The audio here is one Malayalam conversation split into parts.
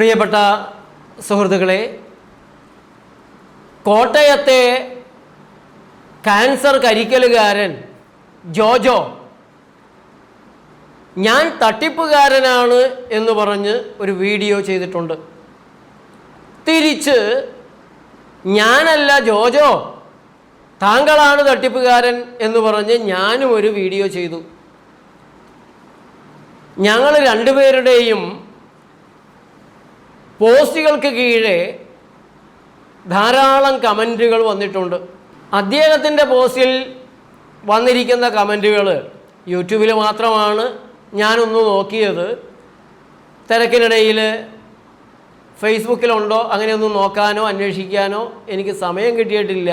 പ്രിയപ്പെട്ട സുഹൃത്തുക്കളെ കോട്ടയത്തെ കാൻസർ കരിക്കലുകാരൻ ജോജോ ഞാൻ തട്ടിപ്പുകാരനാണ് എന്ന് പറഞ്ഞ് ഒരു വീഡിയോ ചെയ്തിട്ടുണ്ട്. തിരിച്ച് ഞാനല്ല ജോജോ താങ്കളാണ് തട്ടിപ്പുകാരൻ എന്ന് പറഞ്ഞ് ഞാനും ഒരു വീഡിയോ ചെയ്തു. ഞങ്ങൾ രണ്ടുപേരുടെയും പോസ്റ്റുകൾക്ക് കീഴെ ധാരാളം കമന്റുകൾ വന്നിട്ടുണ്ട്. അദ്ദേഹത്തിന്റെ പോസ്റ്റിൽ വന്നിരിക്കുന്ന കമന്റുകൾ യൂട്യൂബിൽ മാത്രമാണ് ഞാനൊന്ന് നോക്കിയത്. തിരക്കിനിടയിൽ ഫേസ്ബുക്കിലുണ്ടോ അങ്ങനെയൊന്നും നോക്കാനോ അന്വേഷിക്കാനോ എനിക്ക് സമയം കിട്ടിയിട്ടില്ല.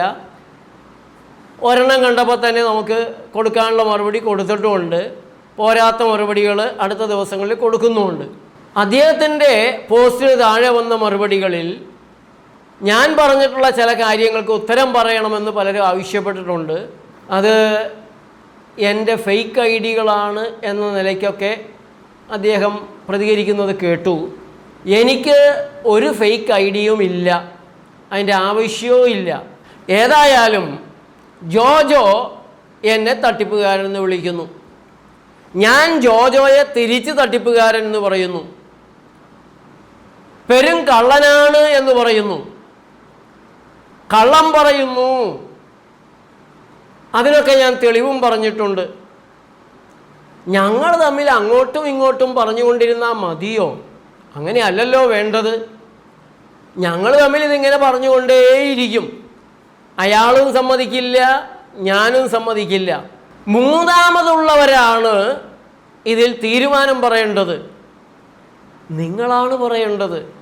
ഒരെണ്ണം കണ്ടപ്പോൾ തന്നെ നമുക്ക് കൊടുക്കാനുള്ള മറുപടി കൊടുത്തിട്ടുമുണ്ട്. പോരാത്ത മറുപടികൾ അടുത്ത ദിവസങ്ങളിൽ കൊടുക്കുന്നുമുണ്ട്. അദ്ദേഹത്തിന്റെ പോസ്റ്റിന് താഴെ വന്ന മറുപടികളിൽ ഞാൻ പറഞ്ഞിട്ടുള്ള ചില കാര്യങ്ങൾക്ക് ഉത്തരം പറയണമെന്ന് പലരും ആവശ്യപ്പെട്ടിട്ടുണ്ട്. അത് എന്റെ ഫേക്ക് ഐ ഡികളാണ് എന്ന നിലയ്ക്കൊക്കെ അദ്ദേഹം പ്രതികരിക്കുന്നത് കേട്ടു. എനിക്ക് ഒരു ഫേക്ക് ഐ ഡിയും ഇല്ല. അതിന്റെ ആവശ്യവും ഇല്ല. ഏതായാലും ജോജോ എന്നെ തട്ടിപ്പുകാരൻ എന്ന് വിളിക്കുന്നു. ഞാൻ ജോജോയെ തിരിച്ച് തട്ടിപ്പുകാരൻ എന്ന് പറയുന്നു. പെരും കള്ളനാണ് എന്ന് പറയുന്നു. കള്ളം പറയുന്നു. അതിനൊക്കെ ഞാൻ തെളിവും പറഞ്ഞിട്ടുണ്ട്. ഞങ്ങൾ തമ്മിൽ അങ്ങോട്ടും ഇങ്ങോട്ടും പറഞ്ഞുകൊണ്ടിരുന്നാൽ മതിയോ? അങ്ങനെയല്ലല്ലോ വേണ്ടത്. ഞങ്ങൾ തമ്മിൽ ഇതിങ്ങനെ പറഞ്ഞുകൊണ്ടേയിരിക്കും. അയാളും സമ്മതിക്കില്ല ഞാനും സമ്മതിക്കില്ല. മൂന്നാമതുള്ളവരാണ് ഇതിൽ തീരുമാനം പറയേണ്ടത്. നിങ്ങളാണ് പറയേണ്ടത്.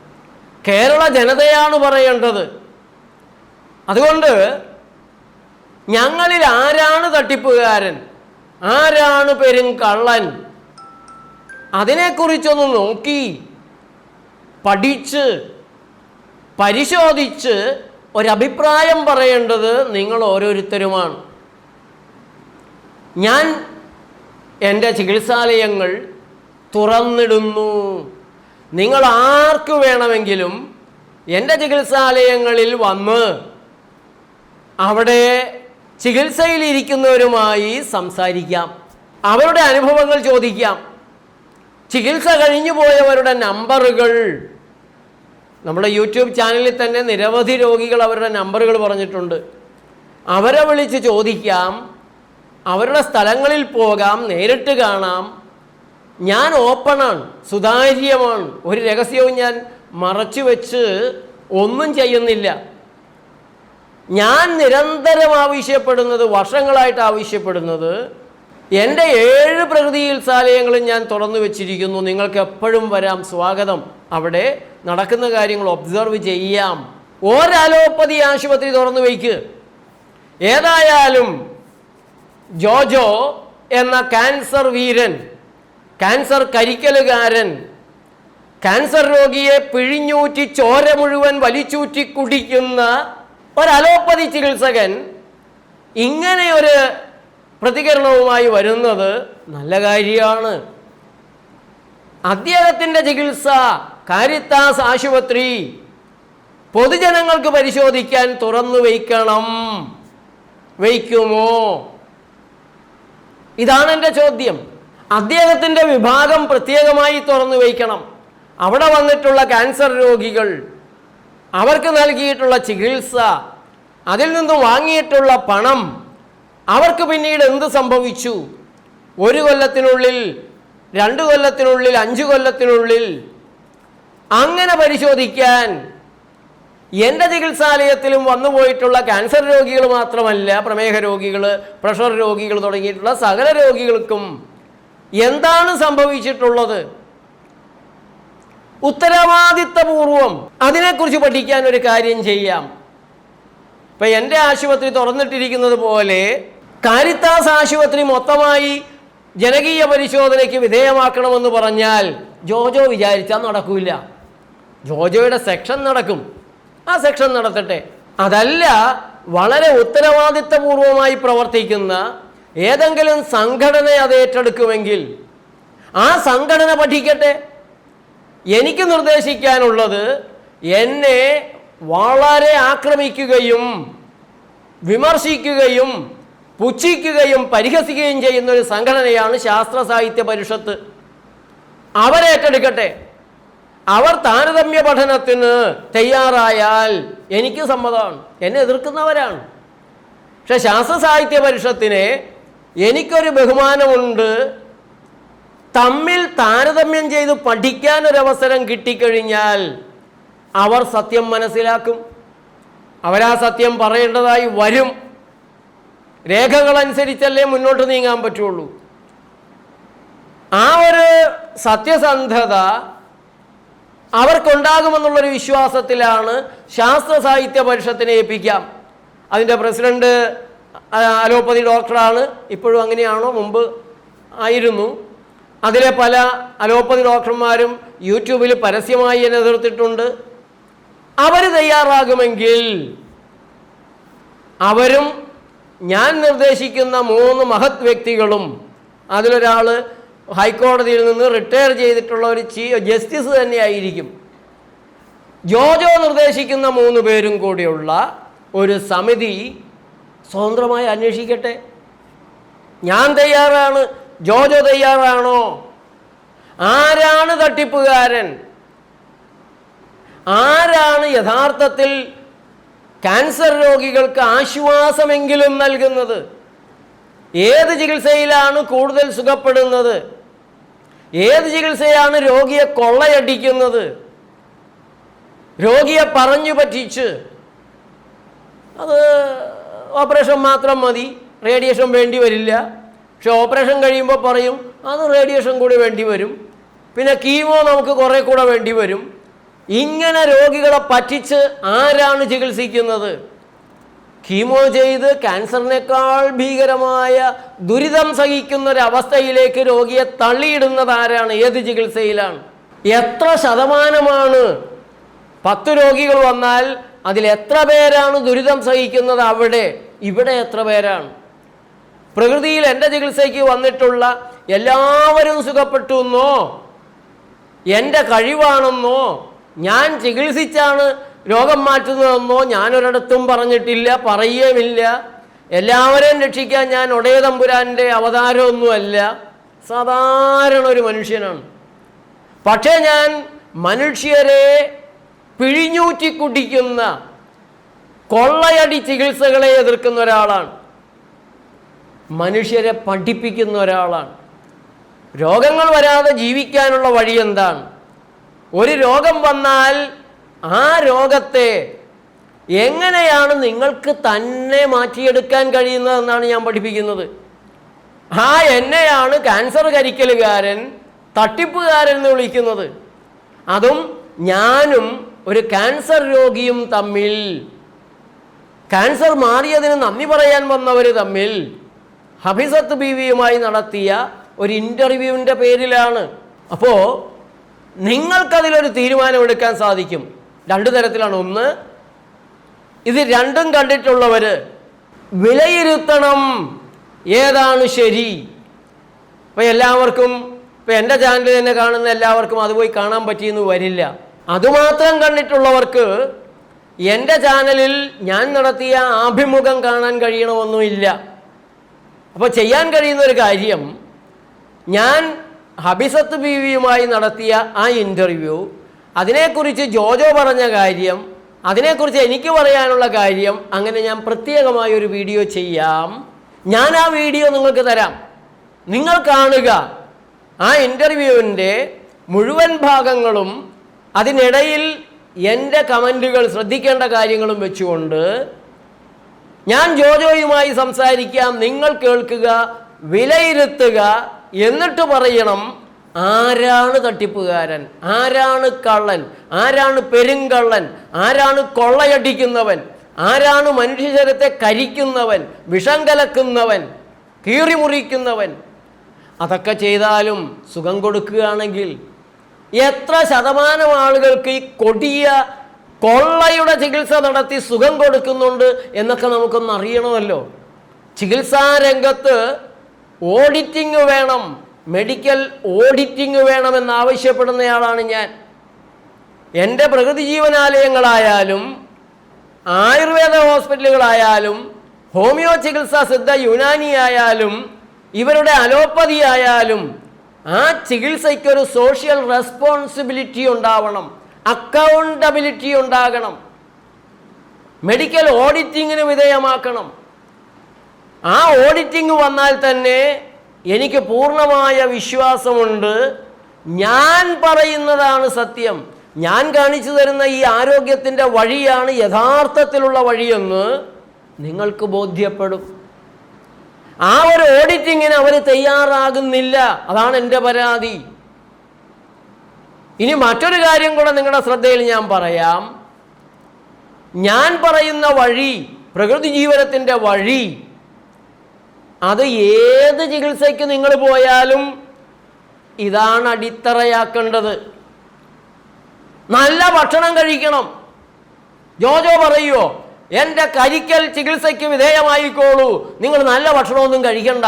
കേരള ജനതയാണ് പറയേണ്ടത്. അതുകൊണ്ട് ഞങ്ങളിൽ ആരാണ് തട്ടിപ്പുകാരൻ? ആരാണ് പെരും കള്ളൻ? അതിനെക്കുറിച്ചൊന്ന് നോക്കി പഠിച്ച് പരിശോധിച്ച് ഒരഭിപ്രായം പറയേണ്ടത് നിങ്ങൾ ഓരോരുത്തരുമാണ്. ഞാൻ എന്റെ ചികിത്സാലയങ്ങൾ തുറന്നിടുന്നു. നിങ്ങൾ ആർക്ക് വേണമെങ്കിലും എന്റെ ചികിത്സാലയങ്ങളിൽ വന്ന് അവിടെ ചികിത്സയിലിരിക്കുന്നവരുമായി സംസാരിക്കാം. അവരുടെ അനുഭവങ്ങൾ ചോദിക്കാം. ചികിത്സ കഴിഞ്ഞു പോയവരുടെ നമ്പറുകൾ. നമ്മുടെ യൂട്യൂബ് ചാനലിൽ തന്നെ നിരവധി രോഗികൾ അവരുടെ നമ്പറുകൾ പറഞ്ഞിട്ടുണ്ട്. അവരെ വിളിച്ച് ചോദിക്കാം. അവരുടെ സ്ഥലങ്ങളിൽ പോകാം. നേരിട്ട് കാണാം. ഞാൻ ഓപ്പണാണ് സുതാര്യമാണ്. ഒരു രഹസ്യവും ഞാൻ മറച്ചു വെച്ച് ഒന്നും ചെയ്യുന്നില്ല. ഞാൻ നിരന്തരം ആവശ്യപ്പെടുന്നത് വർഷങ്ങളായിട്ട് ആവശ്യപ്പെടുന്നത് എന്റെ ഏഴ് പ്രകൃതി ചികിത്സാലയങ്ങളും ഞാൻ തുറന്നു വെച്ചിരിക്കുന്നു. നിങ്ങൾക്ക് എപ്പോഴും വരാം. സ്വാഗതം. അവിടെ നടക്കുന്ന കാര്യങ്ങൾ ഒബ്സർവ് ചെയ്യാം. ഒരലോപ്പതി ആശുപത്രി തുറന്നു വയ്ക്ക് ഏതായാലും ജോജോ എന്ന ക്യാൻസർ വീരൻ ക്യാൻസർ കരിക്കലുകാരൻ. ക്യാൻസർ രോഗിയെ പിഴിഞ്ഞൂറ്റി ചോര മുഴുവൻ വലിച്ചൂറ്റി കുടിക്കുന്ന ഒരു അലോപ്പതി ചികിത്സകൻ ഇങ്ങനെ ഒരു പ്രതികരണവുമായി വരുന്നത് നല്ല കാര്യമാണ്. അദ്ദേഹത്തിന്റെ ചികിത്സ കാരിത്താസ് ആശുപത്രി പൊതുജനങ്ങൾക്ക് പരിശോധിക്കാൻ തുറന്നു വയ്ക്കണം. വയ്ക്കുമോ? ഇതാണ് എന്റെ ചോദ്യം. അദ്ദേഹത്തിന്റെ വിഭാഗം പ്രത്യേകമായി തുറന്നു വയ്ക്കണം. അവിടെ വന്നിട്ടുള്ള ക്യാൻസർ രോഗികൾ അവർക്ക് നൽകിയിട്ടുള്ള ചികിത്സ അതിൽ നിന്നും വാങ്ങിയിട്ടുള്ള പണം അവർക്ക് പിന്നീട് എന്ത് സംഭവിച്ചു? ഒരു കൊല്ലത്തിനുള്ളിൽ രണ്ട് കൊല്ലത്തിനുള്ളിൽ അഞ്ച് കൊല്ലത്തിനുള്ളിൽ അങ്ങനെ പരിശോധിക്കാൻ എന്റെ ചികിത്സാലയത്തിലും വന്നുപോയിട്ടുള്ള ക്യാൻസർ രോഗികൾ മാത്രമല്ല പ്രമേഹ രോഗികൾ പ്രഷർ രോഗികൾ തുടങ്ങിയിട്ടുള്ള സകല രോഗികൾക്കും എന്താണ് സംഭവിച്ചിട്ടുള്ളത്? ഉത്തരവാദിത്തപൂർവം അതിനെക്കുറിച്ച് പഠിക്കാൻ ഒരു കാര്യം ചെയ്യാം. ഇപ്പം എന്റെ ആശുപത്രി തുറന്നിട്ടിരിക്കുന്നത് പോലെ കാരിത്താസ് ആശുപത്രി മൊത്തമായി ജനകീയ പരിശോധനയ്ക്ക് വിധേയമാക്കണമെന്ന് പറഞ്ഞാൽ ജോജോ വിചാരിച്ചാൽ നടക്കില്ല ജോജോയുടെ സെക്ഷൻ നടക്കും. ആ സെക്ഷൻ നടത്തട്ടെ. അതല്ല വളരെ ഉത്തരവാദിത്തപൂർവമായി പ്രവർത്തിക്കുന്ന ഏതെങ്കിലും സംഘടന അത് ഏറ്റെടുക്കുമെങ്കിൽ ആ സംഘടന പഠിക്കട്ടെ. എനിക്ക് നിർദ്ദേശിക്കാനുള്ളത് എന്നെ വളരെ ആക്രമിക്കുകയും വിമർശിക്കുകയും പുച്ഛിക്കുകയും പരിഹസിക്കുകയും ചെയ്യുന്ന ഒരു സംഘടനയാണ് ശാസ്ത്ര സാഹിത്യ പരിഷത്ത്. അവരേറ്റെടുക്കട്ടെ അവർ താരതമ്യ പഠനത്തിന് തയ്യാറായാൽ എനിക്ക് സമ്മതമാണ്. എന്നെ എതിർക്കുന്നവരാണ്. പക്ഷെ ശാസ്ത്ര സാഹിത്യ പരിഷത്തിനെ എനിക്കൊരു ബഹുമാനമുണ്ട്. തമ്മിൽ താരതമ്യം ചെയ്ത് പഠിക്കാൻ ഒരു അവസരം കിട്ടിക്കഴിഞ്ഞാൽ അവർ സത്യം മനസ്സിലാക്കും. അവരാ സത്യം പറയേണ്ടതായി വരും. രേഖകളനുസരിച്ചല്ലേ മുന്നോട്ട് നീങ്ങാൻ പറ്റുള്ളൂ. ആ ഒരു സത്യസന്ധത അവർക്കുണ്ടാകുമെന്നുള്ളൊരു വിശ്വാസത്തിലാണ് ശാസ്ത്ര സാഹിത്യ പരിഷത്തിനെ ഏൽപ്പിക്കാം. അതിന്റെ പ്രസിഡന്റ് അലോപ്പതി ഡോക്ടറാണ് ഇപ്പോഴും അങ്ങനെയാണോ? മുമ്പ് ആയിരുന്നു. അതിലെ പല അലോപ്പതി ഡോക്ടർമാരും യൂട്യൂബിൽ പരസ്യമായി എന്നെ എതിർത്തിട്ടുണ്ട്. അവർ തയ്യാറാകുമെങ്കിൽ അവരും ഞാൻ നിർദ്ദേശിക്കുന്ന മൂന്ന് മഹത് വ്യക്തികളും അതിലൊരാൾ ഹൈക്കോടതിയിൽ നിന്ന് റിട്ടയർ ചെയ്തിട്ടുള്ള ഒരു ചീഫ് ജസ്റ്റിസ് തന്നെയായിരിക്കും. ജോജോ നിർദ്ദേശിക്കുന്ന മൂന്ന് പേരും കൂടിയുള്ള ഒരു സമിതി സ്വതന്ത്രമായി അന്വേഷിക്കട്ടെ. ഞാൻ തയ്യാറാണ്. ജോജോ തയ്യാറാണോ? ആരാണ് തട്ടിപ്പുകാരൻ? ആരാണ് യഥാർത്ഥത്തിൽ ക്യാൻസർ രോഗികൾക്ക് ആശ്വാസമെങ്കിലും നൽകുന്നത്? ഏത് ചികിത്സയിലാണ് കൂടുതൽ സുഖപ്പെടുന്നത്? ഏത് ചികിത്സയാണ് രോഗിയെ കൊള്ളയടിക്കുന്നത്? രോഗിയെ പറഞ്ഞു പറ്റിച്ച്. അത് ഓപ്പറേഷൻ മാത്രം മതി. റേഡിയേഷൻ വേണ്ടി വരില്ല. പക്ഷെ ഓപ്പറേഷൻ കഴിയുമ്പോൾ പറയും അത് റേഡിയേഷൻ കൂടി വേണ്ടി വരും. പിന്നെ കീമോ നമുക്ക് കുറേ കൂടെ വേണ്ടി വരും. ഇങ്ങനെ രോഗികളെ പറ്റിച്ച് ആരാണ് ചികിത്സിക്കുന്നത്? കീമോ ചെയ്ത് ക്യാൻസറിനേക്കാൾ ഭീകരമായ ദുരിതം സഹിക്കുന്ന ഒരു അവസ്ഥയിലേക്ക് രോഗിയെ തള്ളിയിടുന്നത് ആരാണ്? ഏത് ചികിത്സയിലാണ്? എത്ര ശതമാനമാണ് പത്ത് രോഗികൾ വന്നാൽ അതിൽ എത്ര പേരാണ് ദുരിതം സഹിക്കുന്നത് അവിടെ? ഇവിടെ എത്ര പേരാണ്? പ്രകൃതിയിൽ എന്റെ ചികിത്സയ്ക്ക് വന്നിട്ടുള്ള എല്ലാവരും സുഖപ്പെട്ടു എന്നോ? എന്റെ കഴിവാണെന്നോ? ഞാൻ ചികിത്സിച്ചാണ് രോഗം മാറ്റുന്നതെന്നോ ഞാനൊരിടത്തും പറഞ്ഞിട്ടില്ല പറയുകയുമില്ല. എല്ലാവരെയും രക്ഷിക്കാൻ ഞാൻ ഒടയ തമ്പുരാന്റെ അവതാരമൊന്നുമല്ല. സാധാരണ ഒരു മനുഷ്യനാണ്. പക്ഷേ ഞാൻ മനുഷ്യരെ പിഴിഞ്ഞൂറ്റി കുടിക്കുന്ന കൊള്ളയടി ചികിത്സകളെ എതിർക്കുന്ന ഒരാളാണ്. മനുഷ്യരെ പഠിപ്പിക്കുന്ന ഒരാളാണ്. രോഗങ്ങൾ വരാതെ ജീവിക്കാനുള്ള വഴി എന്താണ്? ഒരു രോഗം വന്നാൽ ആ രോഗത്തെ എങ്ങനെയാണ് നിങ്ങൾക്ക് തന്നെ മാറ്റിയെടുക്കാൻ കഴിയുന്നതെന്നാണ് ഞാൻ പഠിപ്പിക്കുന്നത്. ആ എന്നെയാണ് ക്യാൻസർ കരിക്കലുകാരൻ തട്ടിപ്പുകാരൻ എന്ന് വിളിക്കുന്നത്. അതും ഞാനും ഒരു ക്യാൻസർ രോഗിയും തമ്മിൽ. ക്യാൻസർ മാറിയതിന് നന്ദി പറയാൻ വന്നവർ തമ്മിൽ. ഹഫിസത്ത് ബീവിയുമായി നടത്തിയ ഒരു ഇന്റർവ്യൂവിന്റെ പേരിലാണ്. അപ്പോൾ നിങ്ങൾക്കതിലൊരു തീരുമാനമെടുക്കാൻ സാധിക്കും. രണ്ട് തരത്തിലാണ്. ഒന്ന് ഇത് രണ്ടും കണ്ടിട്ടുള്ളവർ വിലയിരുത്തണം. ഏതാണ് ശരി? അപ്പോൾ എല്ലാവർക്കും ഇപ്പോൾ എന്റെ ചാനൽ തന്നെ കാണുന്ന എല്ലാവർക്കും അത് പോയി കാണാൻ പറ്റിയെന്ന് വരില്ല. അതുമാത്രം കണ്ടിട്ടുള്ളവർക്ക് എന്റെ ചാനലിൽ ഞാൻ നടത്തിയ ആഭിമുഖം കാണാൻ കഴിയണമെന്നുമില്ല. അപ്പോൾ ചെയ്യാൻ കഴിയുന്ന ഒരു കാര്യം ഞാൻ ഹബിസത്ത് ബീവിയുമായി നടത്തിയ ആ ഇന്റർവ്യൂ അതിനെക്കുറിച്ച് ജോജോ പറഞ്ഞ കാര്യം അതിനെക്കുറിച്ച് എനിക്ക് പറയാനുള്ള കാര്യം അങ്ങനെ ഞാൻ പ്രത്യേകമായ ഒരു വീഡിയോ ചെയ്യാം. ഞാൻ ആ വീഡിയോ നിങ്ങൾക്ക് തരാം. നിങ്ങൾ കാണുക. ആ ഇന്റർവ്യൂവിന്റെ മുഴുവൻ ഭാഗങ്ങളും അതിനിടയിൽ എന്റെ കമന്റുകൾ ശ്രദ്ധിക്കേണ്ട കാര്യങ്ങളും വെച്ചുകൊണ്ട് ഞാൻ ജോജോയുമായി സംസാരിക്കാം നിങ്ങൾ കേൾക്കുക വിലയിരുത്തുക എന്നിട്ട് പറയണം ആരാണ് തട്ടിപ്പുകാരൻ ആരാണ് കള്ളൻ ആരാണ് പെരുങ്കള്ളൻ ആരാണ് കൊള്ളയടിക്കുന്നവൻ ആരാണ് മനുഷ്യചരത്തെ കരിക്കുന്നവൻ വിഷം കലക്കുന്നവൻ കീറിമുറിക്കുന്നവൻ അതൊക്കെ ചെയ്താലും സുഖം കൊടുക്കുകയാണെങ്കിൽ എത്ര ശതമാനം ആളുകൾക്ക് ഈ കൊടിയ കൊള്ളയുടെ ചികിത്സ നടത്തി സുഖം കൊടുക്കുന്നുണ്ട് എന്നൊക്കെ നമുക്കൊന്ന് അറിയണമല്ലോ. ചികിത്സാ രംഗത്ത് ഓഡിറ്റിംഗ് വേണം മെഡിക്കൽ ഓഡിറ്റിംഗ് വേണമെന്ന് ആവശ്യപ്പെടുന്നയാളാണ് ഞാൻ. എന്റെ പ്രകൃതി ജീവനാലയങ്ങളായാലും ആയുർവേദ ഹോസ്പിറ്റലുകളായാലും ഹോമിയോ ചികിത്സാ സിദ്ധ യുനാനി ആയാലും ഇവരുടെ അലോപ്പതി ആയാലും ആ ചികിത്സയ്ക്കൊരു സോഷ്യൽ റെസ്പോൺസിബിലിറ്റി ഉണ്ടാവണം അക്കൗണ്ടബിലിറ്റി ഉണ്ടാകണം. മെഡിക്കൽ ഓഡിറ്റിങ്ങിന് വിധേയമാക്കണം. ആ ഓഡിറ്റിംഗ് വന്നാൽ തന്നെ എനിക്ക് പൂർണമായ വിശ്വാസമുണ്ട്. ഞാൻ പറയുന്നതാണ് സത്യം. ഞാൻ കാണിച്ചു തരുന്ന ഈ ആരോഗ്യത്തിന്റെ വഴിയാണ് യഥാർത്ഥത്തിലുള്ള വഴിയെന്ന് നിങ്ങൾക്ക് ബോധ്യപ്പെടും. ആ ഒരു ഓഡിറ്റിങ്ങിന് അവർ തയ്യാറാകുന്നില്ല. അതാണ് എന്റെ പരാതി. ഇനി മറ്റൊരു കാര്യം കൂടെ നിങ്ങളുടെ ശ്രദ്ധയിൽ ഞാൻ പറയാം. ഞാൻ പറയുന്ന വഴി പ്രകൃതി ജീവനത്തിന്റെ വഴി അത് ഏത് ചികിത്സയ്ക്ക് നിങ്ങൾ പോയാലും ഇതാണ് അടിത്തറയാക്കേണ്ടത്. നല്ല ഭക്ഷണം കഴിക്കണം. ജോജോ പറയുമോ എന്റെ കരിക്കൽ ചികിത്സയ്ക്ക് വിധേയമായിക്കോളൂ. നിങ്ങൾ നല്ല ഭക്ഷണമൊന്നും കഴിക്കണ്ട.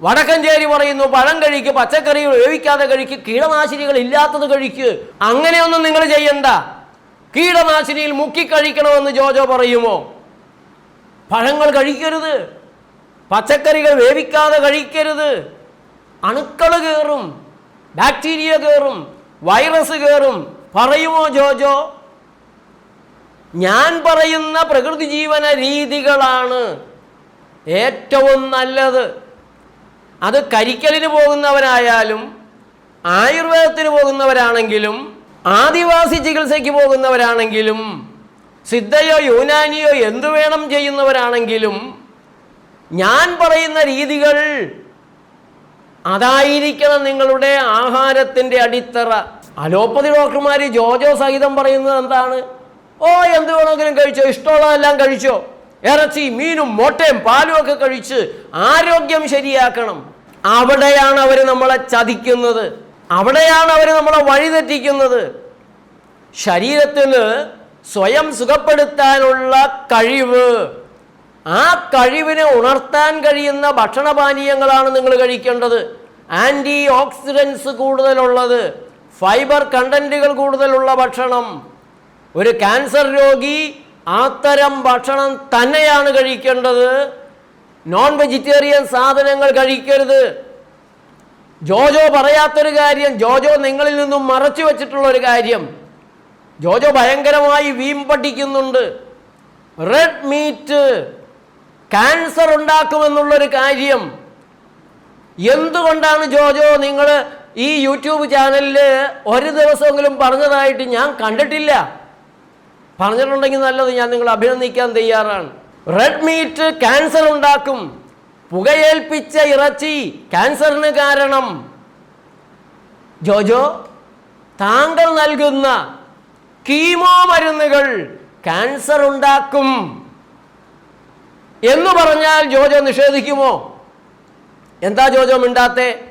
വടക്കഞ്ചേരി പറയുന്നു പഴം കഴിക്കുക പച്ചക്കറി വേവിക്കാതെ കഴിക്കുക കീടനാശിനികൾ ഇല്ലാത്തത് കഴിക്കുക അങ്ങനെയൊന്നും നിങ്ങൾ ചെയ്യണ്ട. കീടനാശിനിയിൽ മുക്കി കഴിക്കണമെന്ന് ജോജോ പറയുമോ? പഴങ്ങൾ കഴിക്കരുത്. പച്ചക്കറികൾ വേവിക്കാതെ കഴിക്കരുത്. അണുക്കൾ കയറും ബാക്ടീരിയ കയറും വൈറസ് കയറും പറയുമോ ജോജോ? ഞാൻ പറയുന്ന പ്രകൃതി ജീവന രീതികളാണ് ഏറ്റവും നല്ലത്. അത് കരിക്കലിന് പോകുന്നവരായാലും ആയുർവേദത്തിന് പോകുന്നവരാണെങ്കിലും ആദിവാസി ചികിത്സയ്ക്ക് പോകുന്നവരാണെങ്കിലും സിദ്ധയോ യൂനാനിയോ എന്തു വേണം ചെയ്യുന്നവരാണെങ്കിലും ഞാൻ പറയുന്ന രീതികൾ അതായിരിക്കണം നിങ്ങളുടെ ആഹാരത്തിന്റെ അടിത്തറ. അലോപ്പതി ഡോക്ടർമാർ ജോജോ സഹിതം പറയുന്നത് എന്താണ്? ഓ എന്ത് വേണമെങ്കിലും കഴിച്ചോ? ഇഷ്ടമുള്ളതെല്ലാം കഴിച്ചോ? ഇറച്ചി മീനും മുട്ടയും പാലും ഒക്കെ കഴിച്ച് ആരോഗ്യം ശരിയാക്കണം. അവിടെയാണ് അവർ നമ്മളെ ചതിക്കുന്നത്. അവിടെയാണ് അവർ നമ്മളെ വഴിതെറ്റിക്കുന്നത്. ശരീരത്തിന് സ്വയം സുഖപ്പെടുത്താനുള്ള കഴിവ്. ആ കഴിവിനെ ഉണർത്താൻ കഴിയുന്ന ഭക്ഷണപാനീയങ്ങളാണ് നിങ്ങൾ കഴിക്കേണ്ടത്. ആന്റി ഓക്സിഡൻസ് കൂടുതലുള്ളത്. ഫൈബർ കണ്ടന്റുകൾ കൂടുതലുള്ള ഭക്ഷണം. ഒരു ക്യാൻസർ രോഗി അത്തരം ഭക്ഷണം തന്നെയാണ് കഴിക്കേണ്ടത്. നോൺ വെജിറ്റേറിയൻ സാധനങ്ങൾ കഴിക്കരുത്. ജോജോ പറയാത്തൊരു കാര്യം ജോജോ നിങ്ങളിൽ നിന്നും മറച്ചു വച്ചിട്ടുള്ള ഒരു കാര്യം. ജോജോ ഭയങ്കരമായി വീമ്പടിക്കുന്നുണ്ട് റെഡ് മീറ്റ് ക്യാൻസർ ഉണ്ടാക്കുമെന്നുള്ളൊരു കാര്യം. എന്തുകൊണ്ടാണ് ജോജോ നിങ്ങൾ ഈ യൂട്യൂബ് ചാനലിൽ ഒരു ദിവസമെങ്കിലും പറഞ്ഞതായിട്ട് ഞാൻ കണ്ടിട്ടില്ല? പറഞ്ഞിട്ടുണ്ടെങ്കിൽ നല്ലത് ഞാൻ നിങ്ങളെ അഭിനന്ദിക്കാൻ തയ്യാറാണ്. റെഡ് മീറ്റ് ക്യാൻസർ ഉണ്ടാക്കും. പുകയേൽപ്പിച്ച ഇറച്ചി ക്യാൻസറിന് കാരണം. ജോജോ താങ്കൾ നൽകുന്ന കീമോ മരുന്നുകൾ ക്യാൻസർ ഉണ്ടാക്കും. എന്ന് പറഞ്ഞാൽ ജോജോ നിഷേധിക്കുമോ? എന്താ ജോജോ മിണ്ടാത്തെ?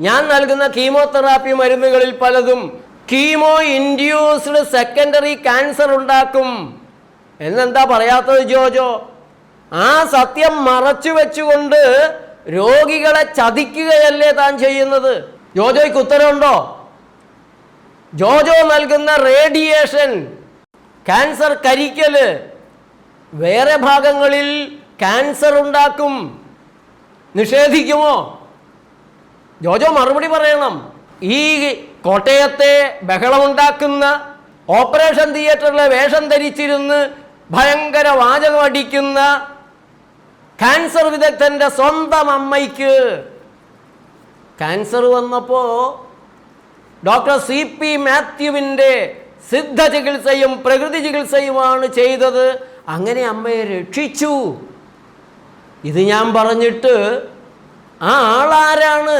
ഞാൻ നൽകുന്ന കീമോതെറാപ്പി മരുന്നുകളിൽ പലതും കീമോ ഇൻഡ്യൂസ്ഡ് സെക്കൻഡറി ക്യാൻസർ ഉണ്ടാക്കും. എന്നെന്താ പറയാത്തത് ജോജോ? ആ സത്യം മറച്ചു വെച്ചുകൊണ്ട് രോഗികളെ ചതിക്കുകയല്ലേ താൻ ചെയ്യുന്നത്? ജോജോയ്ക്ക് ഉത്തരവുണ്ടോ? ജോജോ നൽകുന്ന റേഡിയേഷൻ ക്യാൻസർ കരിക്കൽ വേറെ ഭാഗങ്ങളിൽ ക്യാൻസർ ഉണ്ടാക്കും. നിഷേധിക്കുമോ? ജോജോ മറുപടി പറയണം. ഈ കോട്ടയത്തെ ബഹളമുണ്ടാക്കുന്ന ഓപ്പറേഷൻ തിയേറ്ററിലെ വേഷം ധരിച്ചിരുന്ന് ഭയങ്കര വാചകം അടിക്കുന്ന ക്യാൻസർ വിദഗ്ധന്റെ സ്വന്തം അമ്മയ്ക്ക് ക്യാൻസർ വന്നപ്പോൾ ഡോക്ടർ സി പി മാത്യുവിന്റെ സിദ്ധ ചികിത്സയും പ്രകൃതി ചികിത്സയുമാണ് ചെയ്തത്. അങ്ങനെ അമ്മയെ രക്ഷിച്ചു. ഇത് ഞാൻ പറഞ്ഞിട്ട് ആ ആളാരാണ്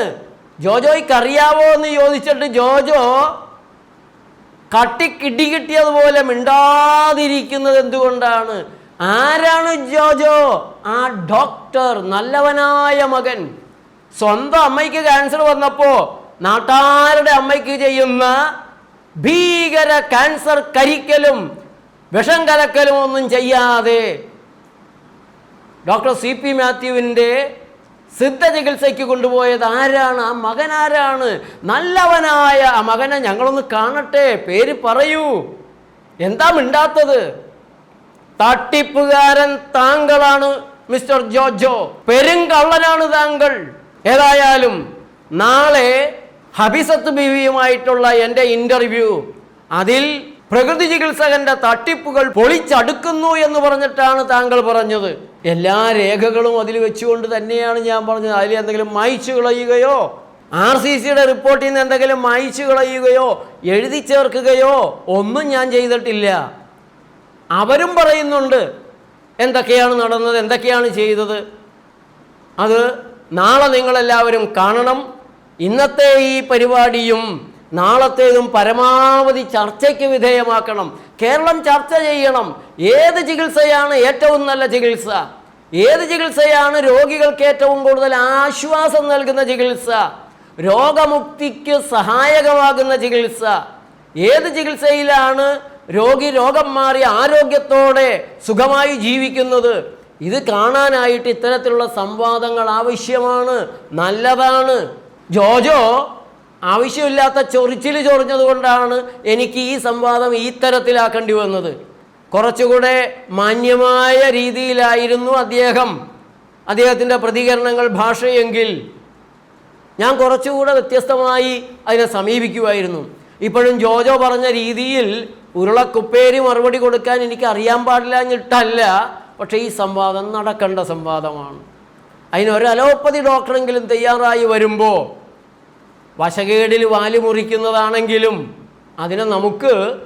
ജോജോയ്ക്ക് അറിയാവോ എന്ന് ചോദിച്ചിട്ട് ജോജോ കട്ടിക്കിടി കിട്ടിയതുപോലെ മിണ്ടാതിരിക്കുന്നത് എന്തുകൊണ്ടാണ്? ആരാണ് ജോജോ? ആ ഡോക്ടർ നല്ലവനായ മകൻ. സ്വന്തം അമ്മയ്ക്ക് ക്യാൻസർ വന്നപ്പോൾ നാട്ടാരുടെ അമ്മയ്ക്ക് ചെയ്യുന്ന ഭീകര ക്യാൻസർ കരിക്കലും വിഷം കലക്കലും ഒന്നും ചെയ്യാതെ ഡോക്ടർ സി പി മാത്യുവിന്റെ സിദ്ധ ചികിത്സയ്ക്ക് കൊണ്ടുപോയത് ആരാണ്? ആ മകൻ ആരാണ്? നല്ലവനായ ആ മകനെ ഞങ്ങളൊന്ന് കാണട്ടെ പേര് പറയൂ. എന്താ മിണ്ടാത്തത്? തട്ടിപ്പുകാരൻ താങ്കളാണ് മിസ്റ്റർ ജോജോ. പെരുങ്കള്ളനാണ് താങ്കൾ. ഏതായാലും നാളെ ഹബിസത്ത് ബീവിയുമായിട്ടുള്ള എന്റെ ഇന്റർവ്യൂ അതിൽ പ്രകൃതി ചികിത്സകന്റെ തട്ടിപ്പുകൾ പൊളിച്ചടുക്കുന്നു എന്ന് പറഞ്ഞിട്ടാണ് താങ്കൾ പറഞ്ഞത്. എല്ലാ രേഖകളും അതിൽ വെച്ചുകൊണ്ട് തന്നെയാണ് ഞാൻ പറഞ്ഞത്. അതിൽ എന്തെങ്കിലും മായിച്ചു കളയുകയോ ആർ സി സിയുടെ റിപ്പോർട്ടിൽ നിന്ന് എന്തെങ്കിലും മായിച്ചു കളയുകയോ എഴുതി ചേർക്കുകയോ ഒന്നും ഞാൻ ചെയ്തിട്ടില്ല. അവരും പറയുന്നുണ്ട് എന്തൊക്കെയാണ് നടന്നത് എന്തൊക്കെയാണ് ചെയ്തത്. അത് നാളെ നിങ്ങളെല്ലാവരും കാണണം. ഇന്നത്തെ ഈ പരിപാടിയും നാളത്തേതും പരമാവധി ചർച്ചയ്ക്ക് വിധേയമാക്കണം. കേരളം ചർച്ച ചെയ്യണം. ഏത് ചികിത്സയാണ് ഏറ്റവും നല്ല ചികിത്സ? ഏത് ചികിത്സയാണ് രോഗികൾക്ക് ഏറ്റവും കൂടുതൽ ആശ്വാസം നൽകുന്ന ചികിത്സ? രോഗമുക്തിക്ക് സഹായകമാകുന്ന ചികിത്സ. ഏത് ചികിത്സയിലാണ് രോഗി രോഗം മാറി ആരോഗ്യത്തോടെ സുഖമായി ജീവിക്കുന്നത്? ഇത് കാണാനായിട്ട് ഇത്തരത്തിലുള്ള സംവാദങ്ങൾ ആവശ്യമാണ്. നല്ലതാണ്. ജോജോ ആവശ്യമില്ലാത്ത ചൊറിച്ചിൽ ചൊറിഞ്ഞതുകൊണ്ടാണ് എനിക്ക് ഈ സംവാദം ഈ തരത്തിലാക്കേണ്ടി വന്നത്. കുറച്ചുകൂടെ മാന്യമായ രീതിയിലായിരുന്നു അദ്ദേഹം. അദ്ദേഹത്തിന്റെ പ്രതികരണങ്ങൾ ഭാഷയെങ്കിൽ ഞാൻ കുറച്ചുകൂടെ വ്യത്യസ്തമായി അതിനെ സമീപിക്കുമായിരുന്നു. ഇപ്പോഴും ജോജോ പറഞ്ഞ രീതിയിൽ ഉരുളക്കുപ്പേരി മറുപടി കൊടുക്കാൻ എനിക്ക് അറിയാൻ പാടില്ല എന്നിട്ടല്ല പക്ഷേ ഈ സംവാദം നടക്കേണ്ട സംവാദമാണ്. അതിനൊരു അലോപ്പതി ഡോക്ടറെങ്കിലും തയ്യാറായി വരുമ്പോൾ വശകേടിൽ വാലി മുറിക്കുന്നതാണെങ്കിലും അതിനെ നമുക്ക്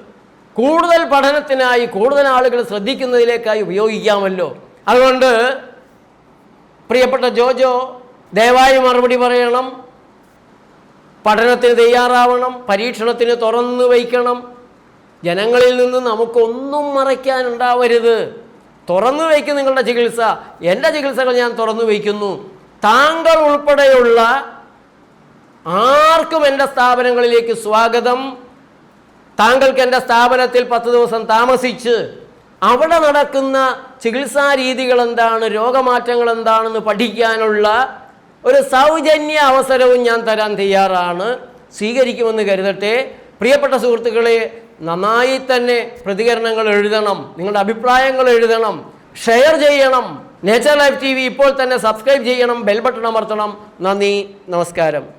കൂടുതൽ പഠനത്തിനായി കൂടുതൽ ആളുകൾ ശ്രദ്ധിക്കുന്നതിലേക്കായി ഉപയോഗിക്കാമല്ലോ. അതുകൊണ്ട് പ്രിയപ്പെട്ട ജോജോ ദയവായി മറുപടി പറയണം. പഠനത്തിന് തയ്യാറാവണം പരീക്ഷണത്തിന് തുറന്നു വയ്ക്കണം. ജനങ്ങളിൽ നിന്ന് നമുക്കൊന്നും മറയ്ക്കാനുണ്ടാവരുത്. തുറന്നു വയ്ക്കും നിങ്ങളുടെ ചികിത്സ. എന്റെ ചികിത്സകൾ ഞാൻ തുറന്നു വയ്ക്കുന്നു. താങ്കൾ ഉൾപ്പെടെയുള്ള ആർക്കും എന്റെ സ്ഥാപനങ്ങളിലേക്ക് സ്വാഗതം. താങ്കൾക്ക് എന്റെ സ്ഥാപനത്തിൽ പത്ത് ദിവസം താമസിച്ച് അവിടെ നടക്കുന്ന ചികിത്സാ രീതികൾ എന്താണ് രോഗമാറ്റങ്ങൾ എന്താണെന്ന് പഠിക്കാനുള്ള ഒരു സൗജന്യ അവസരവും ഞാൻ തരാൻ തയ്യാറാണ്. സ്വീകരിക്കുമെന്ന് കരുതട്ടെ. പ്രിയപ്പെട്ട സുഹൃത്തുക്കളെ നന്നായി തന്നെ പ്രതികരണങ്ങൾ എഴുതണം നിങ്ങളുടെ അഭിപ്രായങ്ങൾ എഴുതണം ഷെയർ ചെയ്യണം. നേച്ചർ ലൈഫ് ടി ഇപ്പോൾ തന്നെ സബ്സ്ക്രൈബ് ചെയ്യണം ബെൽ ബട്ടൺ അമർത്തണം. നന്ദി നമസ്കാരം.